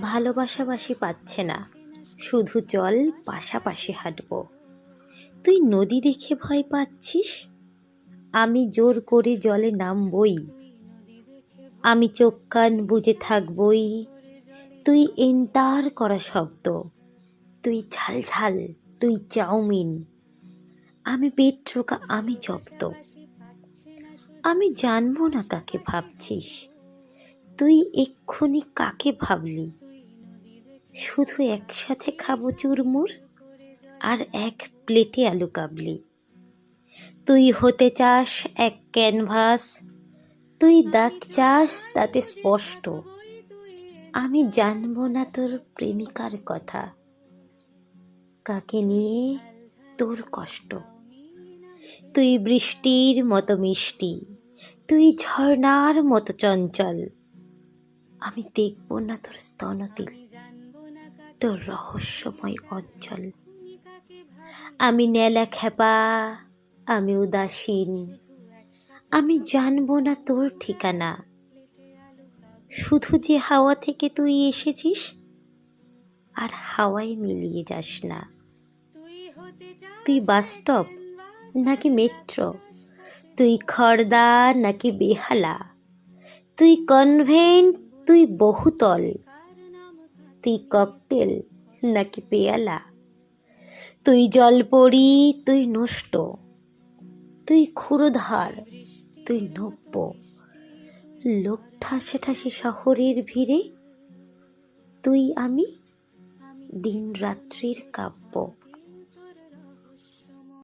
ভালোবাসাবাসি পাচ্ছে না। শুধু চল পাশাপাশি হাঁটব। তুই নদী দেখে ভয় পাচ্ছিস? আমি জোর করে জলে নামবই। আমি চোখ কান বুঝে থাকবই। তুই এন্তার করা শব্দ। তুই ঝাল ঝাল, তুই চাউমিন। আমি পেট্রোকা আমি জব্দ। আমি জানব না কাকে ভাবছিস। তুই এক্ষুনি কাকে ভাবলি? শুধু একসাথে খাব চুরমুর আর এক প্লেটে আলু কাবলি। তুই হতে চাস এক ক্যানভাস, তুই দাগ চাস তাতে স্পষ্ট। আমি জানব না তোর প্রেমিকার কথা। কাকে নিয়ে তোর কষ্ট? তুই বৃষ্টির মতো মিষ্টি, তুই ঝর্ণার মতো চঞ্চল। আমি দেখব না তোর স্তনতিল তোর রহস্যময় অঞ্চল। আমি নেলা খেপা আমি উদাসীন, আমি জানব না তোর ঠিকানা। শুধু যে হাওয়া থেকে তুই এসেছিস, আর হাওয়ায় মিলিয়ে যাস না। তুই বাস স্টপ, নাকি মেট্রো? তুই খড়দা নাকি বেহালা? তুই কনভেন্ট তুই বহুতল, তুই ককটেল নাকি পেয়ালা? তুই জলপরি, তুই নষ্ট, তুই ক্ষুরধার, তুই নব্য। লোক ঠাসে ঠাসে শহরের ভিড়ে তুই আমি দিন রাত্রির কাব্য।